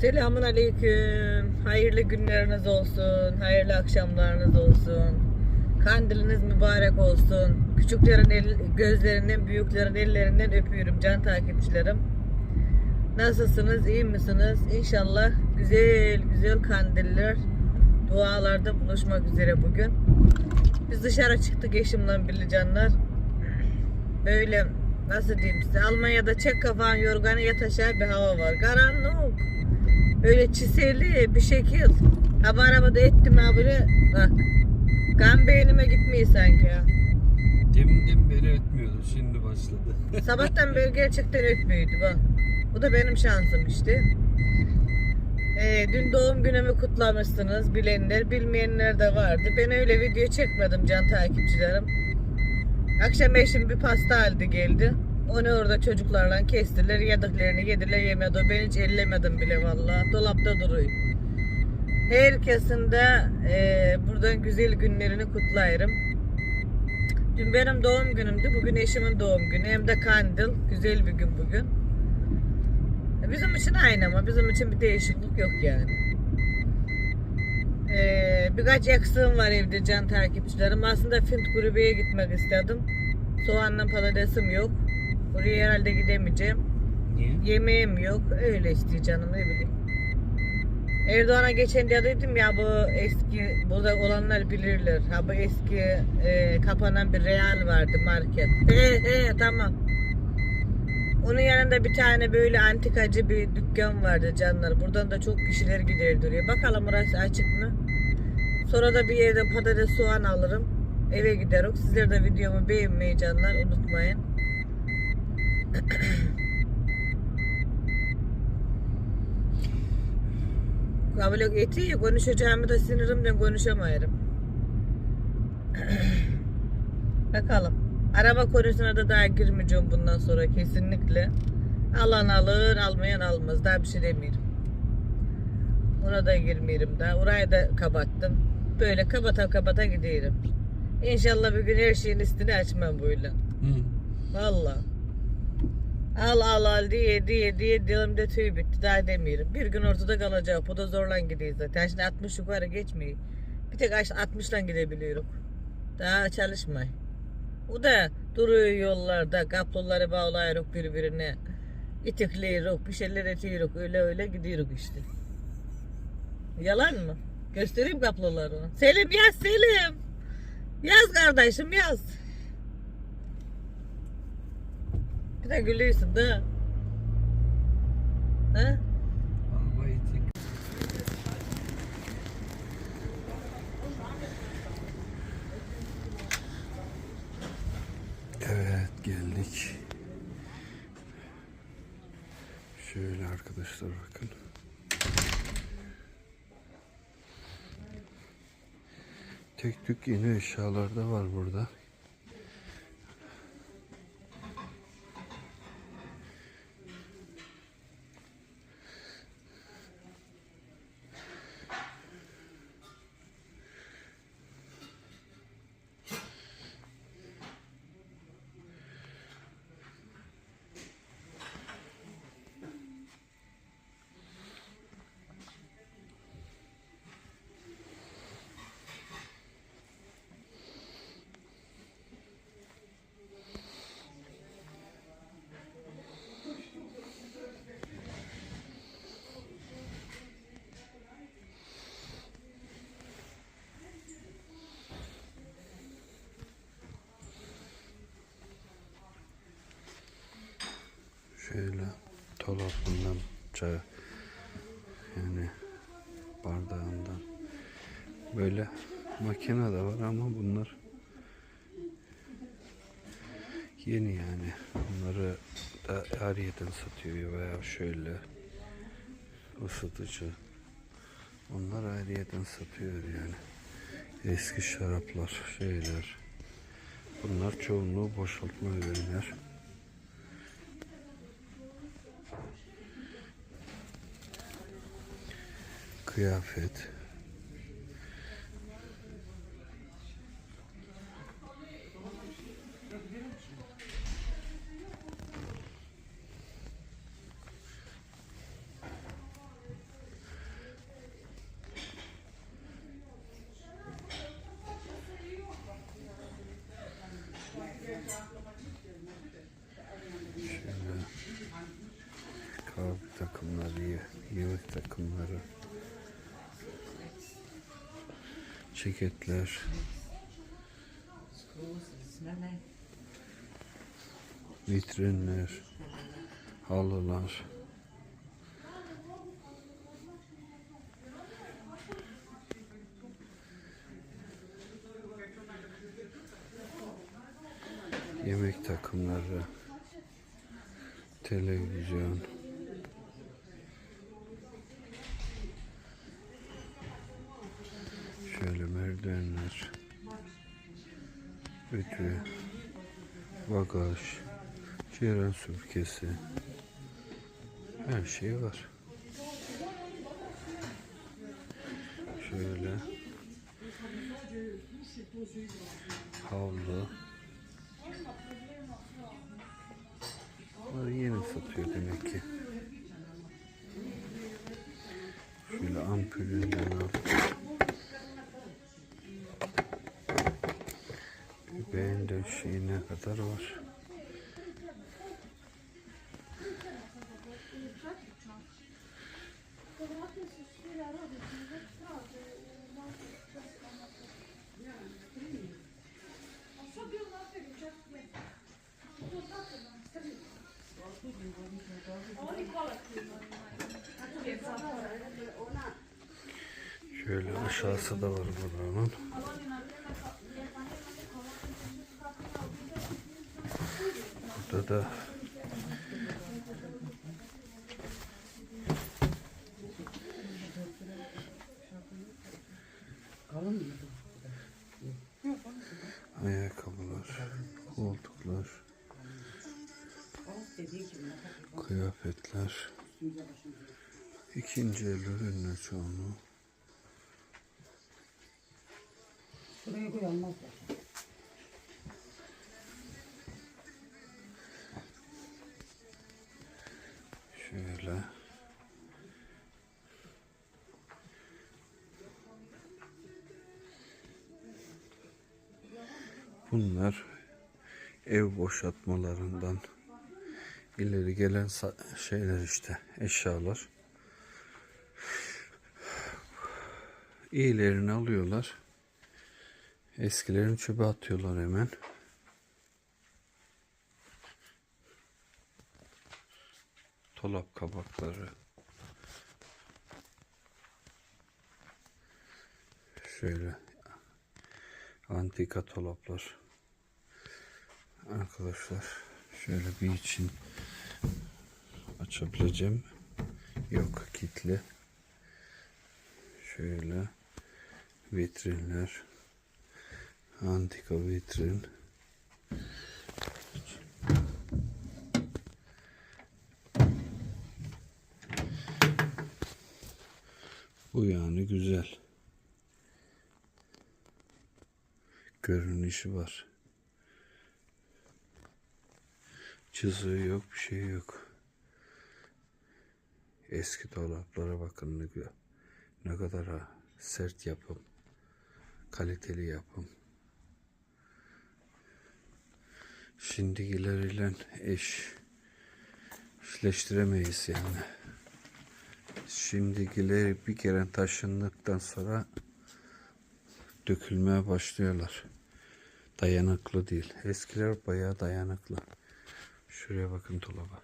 Selamun Aleyküm. Hayırlı günleriniz olsun. Hayırlı akşamlarınız olsun. Kandiliniz mübarek olsun. Küçüklerin el, gözlerinden, büyüklerin ellerinden öpüyorum can takipçilerim. Nasılsınız? iyi misiniz? İnşallah güzel güzel kandiller dualarda buluşmak üzere bugün. Biz dışarı çıktık eşimle birlikte canlar. Böyle nasıl diyeyim size Almanya'da çek kafan yorganı yat bir hava var. Karanlık. Öyle çiseli bir şekil. Ha bu arabada ettim ha böyle. Bak. Kan beynime gitmiyor sanki ya. Deminden beri etmiyordu. Şimdi başladı. Sabahtan beri gerçekten ötmüyordu bak. Bu da benim şansım işte. Ee, dün doğum günümü kutlamışsınız bilenler, bilmeyenler de vardı. Ben öyle video çekmedim can takipçilerim. Akşam eşim bir pasta aldı geldi. Onu orada çocuklarla kestiler, yediklerini yediler, yemedi. Ben hiç ellemedim bile vallahi. Dolapta duruyor. Herkesin de e, buradan güzel günlerini kutlayırım. Dün benim doğum günümdü. Bugün eşimin doğum günü. Hem de kandil. Güzel bir gün bugün. E, Bizim için aynı ama bizim için bir değişiklik yok yani. Ee, birkaç eksiğim var evde can takipçilerim. Aslında Fint Grube'ye gitmek istedim. Soğanla patatesim yok. Oraya herhalde gidemeyeceğim. Niye? Yemeğim yok. Öyle işte canım ne bileyim. Erdoğan'a geçen de dedim ya bu eski burada olanlar bilirler. Ha bu eski e, kapanan bir real vardı market. He he tamam. Onun yanında bir tane böyle antikacı bir dükkan vardı canlar. Buradan da çok kişiler gider duruyor. Bakalım orası açık mı? Sonra da bir yerden patates soğan alırım. Eve giderim. Sizler de videomu beğenmeyi canlar unutmayın. Kabul yok eti ya konuşacağımı da sinirimden konuşamayırım. Bakalım. Araba konusuna da daha girmeyeceğim bundan sonra kesinlikle. Alan alır, almayan almaz. Daha bir şey demiyorum. Ona da girmiyorum daha. Orayı da kapattım. Böyle kapata kapata gidiyorum. İnşallah bir gün her şeyin üstünü açmam böyle. Hı. Valla. Al al al diye diye diye dilimde tüy bitti daha demiyorum. Bir gün ortada kalacak. Bu da zorla gidiyor zaten. Şimdi 60 yukarı geçmiyor. Bir tek 60'dan gidebiliyorum. Daha çalışmay. O da duruyor yollarda. Kapluları bağlayırız birbirine. İtikliyoruz. Bir şeyler etiyoruz. Öyle öyle gidiyoruz işte. Yalan mı? Göstereyim kaplularını. Selim yaz Selim. Yaz kardeşim yaz. Bir de gülüyorsun? Araba itik. Evet geldik. Şöyle arkadaşlar bakın. Tek tük yeni eşyalar da var burada. Şöyle dolabından çay yani bardağından böyle makine de var ama bunlar yeni yani. Bunları da ayrıyeten satıyor veya şöyle ısıtıcı. Onlar ayrıyeten satıyor yani. Eski şaraplar şeyler. Bunlar çoğunluğu boşaltma ürünler kıyafet. bunlar iyi. Yemek takımları. Ceketler. Vitrinler. Halılar. Yemek takımları. Televizyon. Şöyle merdivenler. Ütü. Bagaj. Ceyran süpürgesi. Her şey var. Şöyle. Havlu. Bunları yeni satıyor demek ki. Şöyle ampulünden al. Beğen döşeği ne kadar var? Şöyle aşağısı da var buranın. Burada da ayakkabılar, koltuklar, kıyafetler, ikinci el ürünler çoğunluğu. Bunlar ev boşaltmalarından ileri gelen şeyler işte eşyalar. İyilerini alıyorlar. Eskilerini çöpe atıyorlar hemen. Dolap kabakları. Şöyle antika dolaplar. Arkadaşlar şöyle bir için açabileceğim. Yok kilitli. Şöyle vitrinler. Antika vitrin. Bu yani güzel. Görünüşü var. Çiziği yok, bir şey yok. Eski dolaplara bakın ne, ne kadar ha, sert yapım. Kaliteli yapım. Şimdikileriyle eş eşleştiremeyiz yani. Şimdikileri bir kere taşındıktan sonra dökülmeye başlıyorlar. Dayanıklı değil. Eskiler bayağı dayanıklı. Şuraya bakın dolaba.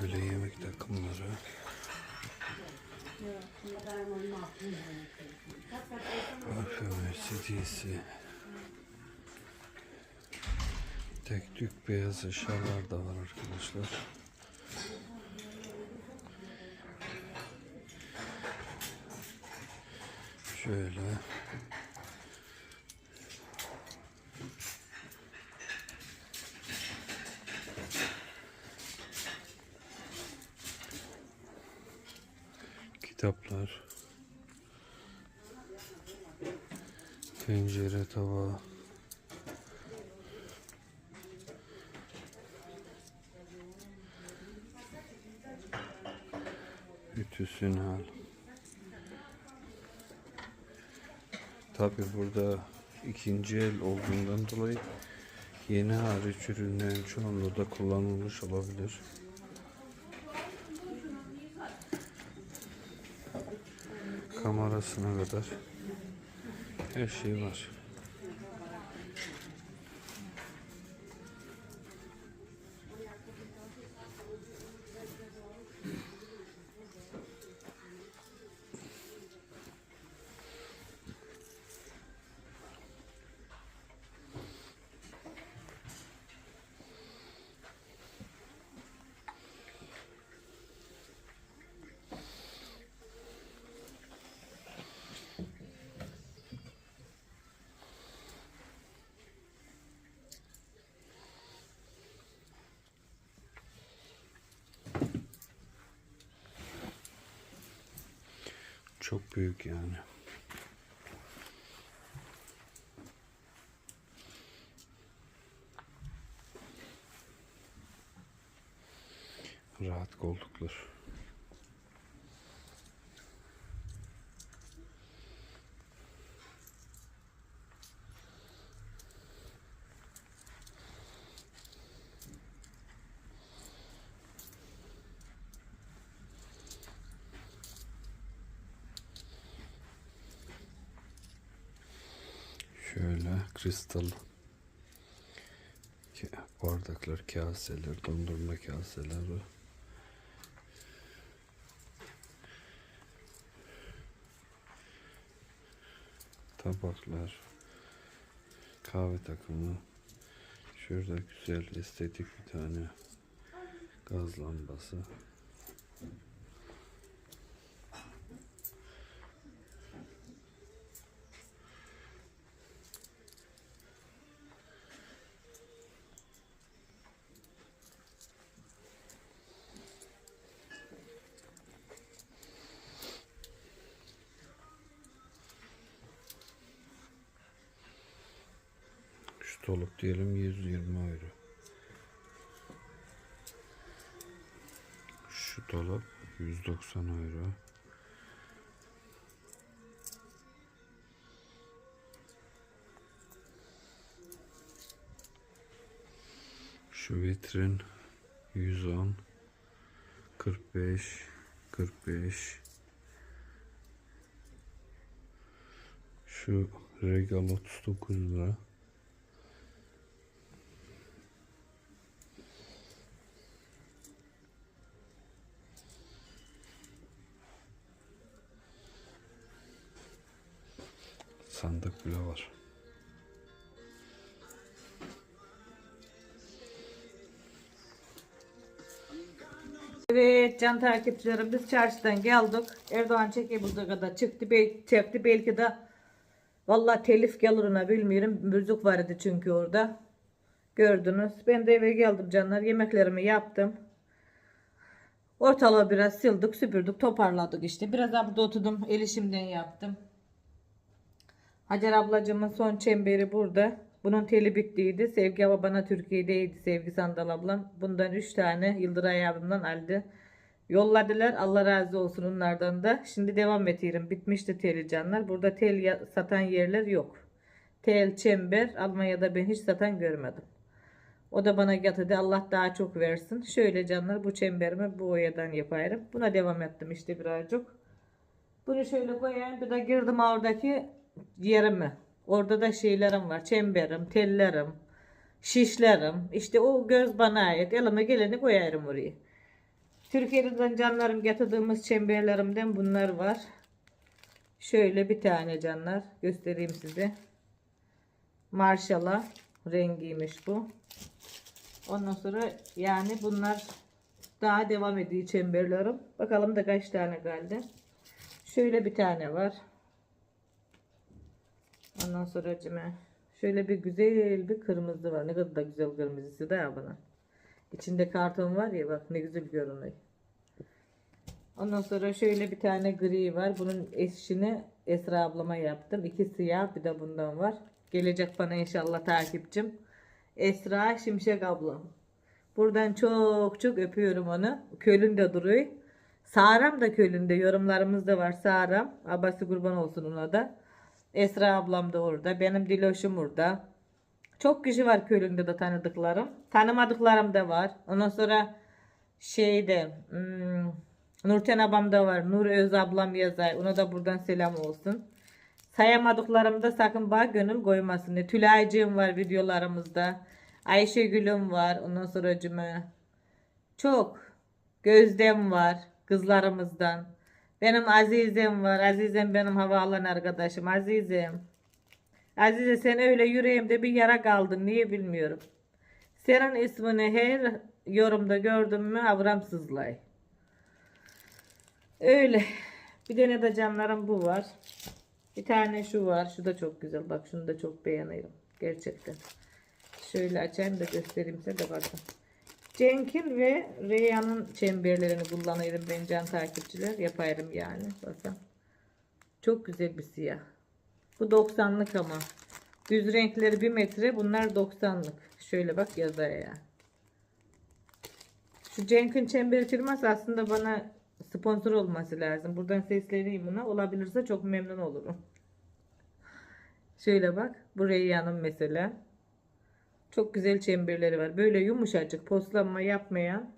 Şöyle yemek takımları. CD'si. Tek tük beyaz eşyalar da var arkadaşlar. Şöyle. Evet. Ütüsün hal. Tabi burada ikinci el olduğundan dolayı yeni hariç ürünlerin çoğunluğu da kullanılmış olabilir. Kamerasına kadar her şey var. Çok büyük yani. Rahat koltuklar. Şöyle kristal bardaklar, kaseler, dondurma kaseleri. Tabaklar, kahve takımı. Şurada güzel estetik bir tane gaz lambası. Doluk diyelim 120 euro. Şu dolap 190 euro. Şu vitrin 110 45 45 Şu regal 39 lira. Sandık bile var. Evet can takipçilerim biz çarşıdan geldik. Erdoğan çeki bulduğu kadar çıktı. Bel çekti belki de Vallahi telif gelir ona bilmiyorum. Müzik vardı çünkü orada. Gördünüz. Ben de eve geldim canlar. Yemeklerimi yaptım. Ortalığı biraz sildik, süpürdük, toparladık işte. Biraz burada oturdum. El işimden yaptım. Hacer ablacığımın son çemberi burada. Bunun teli bittiydi. Sevgi abla bana Türkiye'deydi. Sevgi Sandal ablam. Bundan 3 tane Yıldıray abimden aldı. Yolladılar. Allah razı olsun onlardan da. Şimdi devam ediyorum. Bitmişti teli canlar. Burada tel satan yerler yok. Tel, çember Almanya'da ben hiç satan görmedim. O da bana getirdi. Allah daha çok versin. Şöyle canlar bu çemberimi bu oyadan yaparım. Buna devam ettim işte birazcık. Bunu şöyle koyayım. Bir de girdim oradaki yerime. Orada da şeylerim var. Çemberim, tellerim, şişlerim. İşte o göz bana ait. Elime geleni koyarım oraya. Türkiye'den canlarım getirdiğimiz çemberlerimden bunlar var. Şöyle bir tane canlar göstereyim size. Marşala rengiymiş bu. Ondan sonra yani bunlar daha devam ediyor çemberlerim. Bakalım da kaç tane kaldı. Şöyle bir tane var. Ondan sonra cime. Şöyle bir güzel bir kırmızı var. Ne kadar da güzel kırmızısı da ya bana. İçinde karton var ya bak ne güzel görünüyor. Ondan sonra şöyle bir tane gri var. Bunun eşini Esra ablama yaptım. İki siyah bir de bundan var. Gelecek bana inşallah takipçim. Esra Şimşek ablam. Buradan çok çok öpüyorum onu. Kölün de duruyor. Sağram da köyünde yorumlarımız da var. Sağram. Abası kurban olsun ona da. Esra ablam da orada. Benim Diloş'um orada. Çok kişi var köyünde de tanıdıklarım. Tanımadıklarım da var. Ondan sonra şeyde hmm, Nurten abam da var. Nur Öz ablam yazar. Ona da buradan selam olsun. Sayamadıklarımda sakın bak gönül koymasın. Tülaycığım var videolarımızda. Ayşegül'üm var. Ondan sonra cüme. Çok. Gözdem var. Kızlarımızdan. Benim Azizem var. Azizem benim havaalan arkadaşım. Azizem. Azize sen öyle yüreğimde bir yara kaldın. Niye bilmiyorum. Senin ismini her yorumda gördüm mü avram sızlay. Öyle. Bir tane de canlarım bu var. Bir tane şu var. Şu da çok güzel. Bak şunu da çok beğeniyorum. Gerçekten. Şöyle açayım da göstereyim size de bakın. Cenk'in ve Reyhan'ın çemberlerini kullanıyorum ben can takipçiler. Yaparım yani. Bakın. Çok güzel bir siyah. Bu 90'lık ama. Düz renkleri 1 metre. Bunlar 90'lık. Şöyle bak yazaya. Şu Cenk'in çemberi firması aslında bana sponsor olması lazım. Buradan sesleneyim buna. Olabilirse çok memnun olurum. Şöyle bak. Bu Reyhan'ın mesela. Çok güzel çemberleri var. Böyle yumuşacık poslanma yapmayan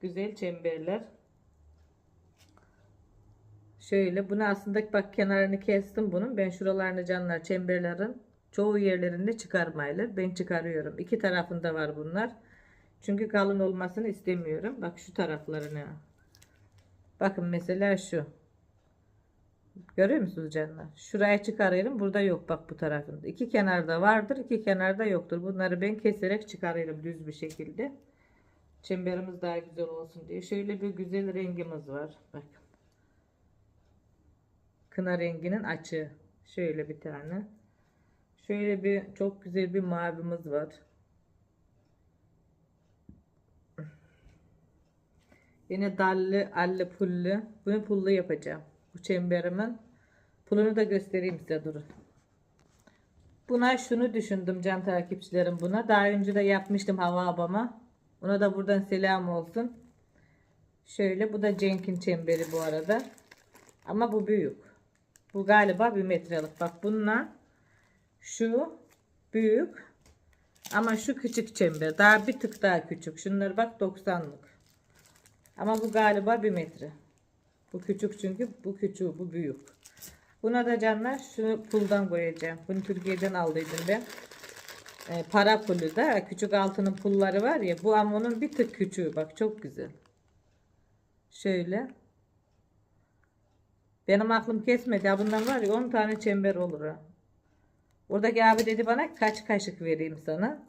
güzel çemberler. Şöyle bunu aslında bak kenarını kestim bunun. Ben şuralarını canlar çemberlerin çoğu yerlerinde çıkarmayılır. Ben çıkarıyorum. İki tarafında var bunlar. Çünkü kalın olmasını istemiyorum. Bak şu taraflarını. Bakın mesela şu. Görüyor musunuz canlar? Şuraya çıkarıyorum. Burada yok bak bu tarafında. İki kenarda vardır. iki kenarda yoktur. Bunları ben keserek çıkarıyorum düz bir şekilde. Çemberimiz daha güzel olsun diye. Şöyle bir güzel rengimiz var. Bakın. Kına renginin açığı. Şöyle bir tane. Şöyle bir çok güzel bir mavimiz var. Yine dallı, allı, pullu. Bunu pullu yapacağım. Bu çemberimin. Pulunu da göstereyim size durun. Buna şunu düşündüm can takipçilerim buna. Daha önce de yapmıştım hava abama. Ona da buradan selam olsun. Şöyle bu da Cenk'in çemberi bu arada. Ama bu büyük. Bu galiba bir metrelik. Bak bununla şu büyük. Ama şu küçük çember. Daha bir tık daha küçük. Şunları bak 90'lık. Ama bu galiba bir metre. Bu küçük çünkü bu küçük bu büyük. Buna da canlar şunu puldan koyacağım. Bunu Türkiye'den aldıydım ben. Ee, para pulu da küçük altının pulları var ya bu ama onun bir tık küçüğü bak çok güzel. Şöyle. Benim aklım kesmedi. Ya bundan var ya 10 tane çember olur ha. Oradaki abi dedi bana kaç kaşık vereyim sana.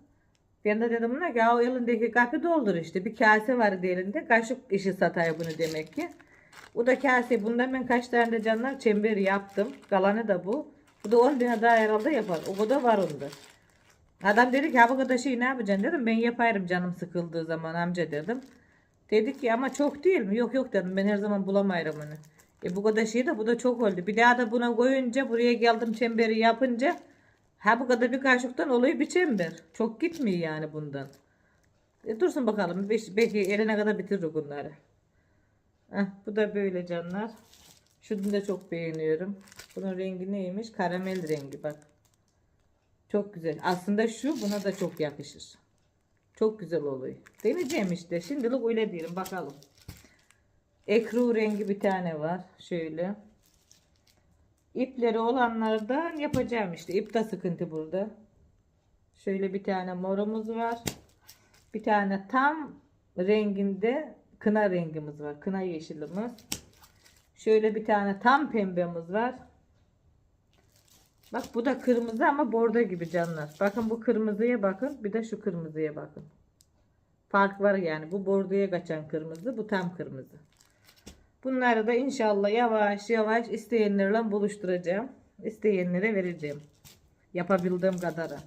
Ben de dedim buna ya o elindeki kapı doldur işte. Bir kase vardı elinde. Kaşık işi satıyor bunu demek ki. Bu da kase. Bundan ben kaç tane de canlar çember yaptım. Kalanı da bu. Bu da 10 tane daha herhalde yapar. O kadar var onda. Adam dedi ki bu kadar şey ne yapacaksın dedim. Ben yaparım canım sıkıldığı zaman amca dedim. Dedi ki ama çok değil mi? Yok yok dedim. Ben her zaman bulamayırım onu. E bu kadar şey de bu da çok oldu. Bir daha da buna koyunca buraya geldim çemberi yapınca ha bu kadar bir kaşıktan oluyor bir çember. Çok gitmiyor yani bundan. E dursun bakalım. Belki eline kadar bitirir bunları. Heh, bu da böyle canlar. Şunu da çok beğeniyorum. Bunun rengi neymiş? Karamel rengi bak. Çok güzel. Aslında şu buna da çok yakışır. Çok güzel oluyor. Deneyeceğim işte. Şimdilik öyle diyelim. Bakalım. Ekru rengi bir tane var. Şöyle. İpleri olanlardan yapacağım işte. İp de sıkıntı burada. Şöyle bir tane morumuz var. Bir tane tam renginde kına rengimiz var. Kına yeşilimiz. Şöyle bir tane tam pembemiz var. Bak bu da kırmızı ama bordo gibi canlar. Bakın bu kırmızıya bakın. Bir de şu kırmızıya bakın. Fark var yani. Bu bordoya kaçan kırmızı. Bu tam kırmızı. Bunları da inşallah yavaş yavaş isteyenlerle buluşturacağım. İsteyenlere vereceğim. Yapabildiğim kadarı.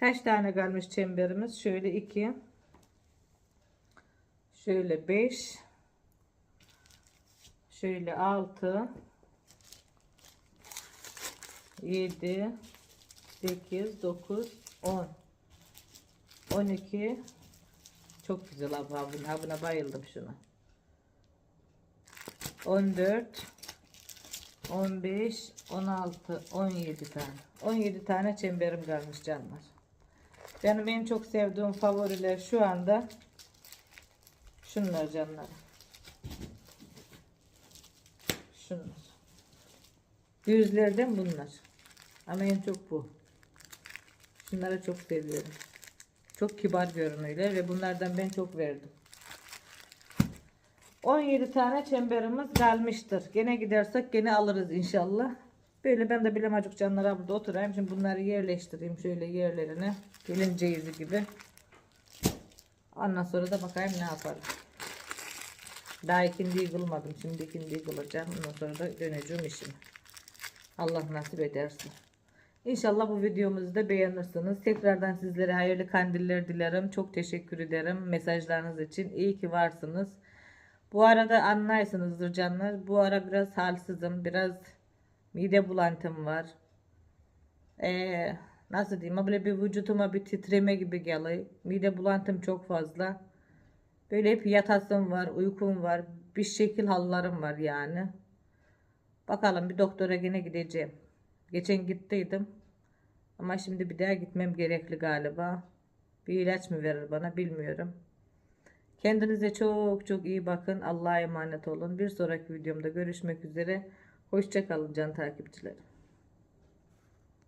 Kaç tane kalmış çemberimiz? Şöyle iki. Şöyle beş. Şöyle altı. 7 8 9 10 12 çok güzel abi abi buna bayıldım şuna. 14 15 16 17 tane. 17 tane çemberim kalmış canlar. Benim en çok sevdiğim favoriler şu anda şunlar canlar şunlar yüzlerden bunlar ama en çok bu şunları çok seviyorum çok kibar görünüyorlar ve bunlardan ben çok verdim 17 tane çemberimiz kalmıştır. Gene gidersek gene alırız inşallah. Böyle ben de bilemacık canlara burada oturayım. Şimdi bunları yerleştireyim şöyle yerlerine. Gelin ceyizi gibi. Ondan sonra da bakayım ne yaparım. Daha ikindiyi kılmadım. Şimdi ikindiyi kılacağım. Ondan sonra da döneceğim işime. Allah nasip ederse. İnşallah bu videomuzu da beğenirsiniz. Tekrardan sizlere hayırlı kandiller dilerim. Çok teşekkür ederim mesajlarınız için. İyi ki varsınız. Bu arada anlarsınızdır canlar. Bu ara biraz halsizim. Biraz mide bulantım var. Ee, nasıl diyeyim? Böyle bir vücutuma bir titreme gibi geliyor. Mide bulantım çok fazla. Böyle hep yatasım var, uykum var. Bir şekil hallarım var yani. Bakalım bir doktora gene gideceğim. Geçen gittiydim. Ama şimdi bir daha gitmem gerekli galiba. Bir ilaç mı verir bana bilmiyorum. Kendinize çok çok iyi bakın. Allah'a emanet olun. Bir sonraki videomda görüşmek üzere. Hoşçakalın can takipçilerim.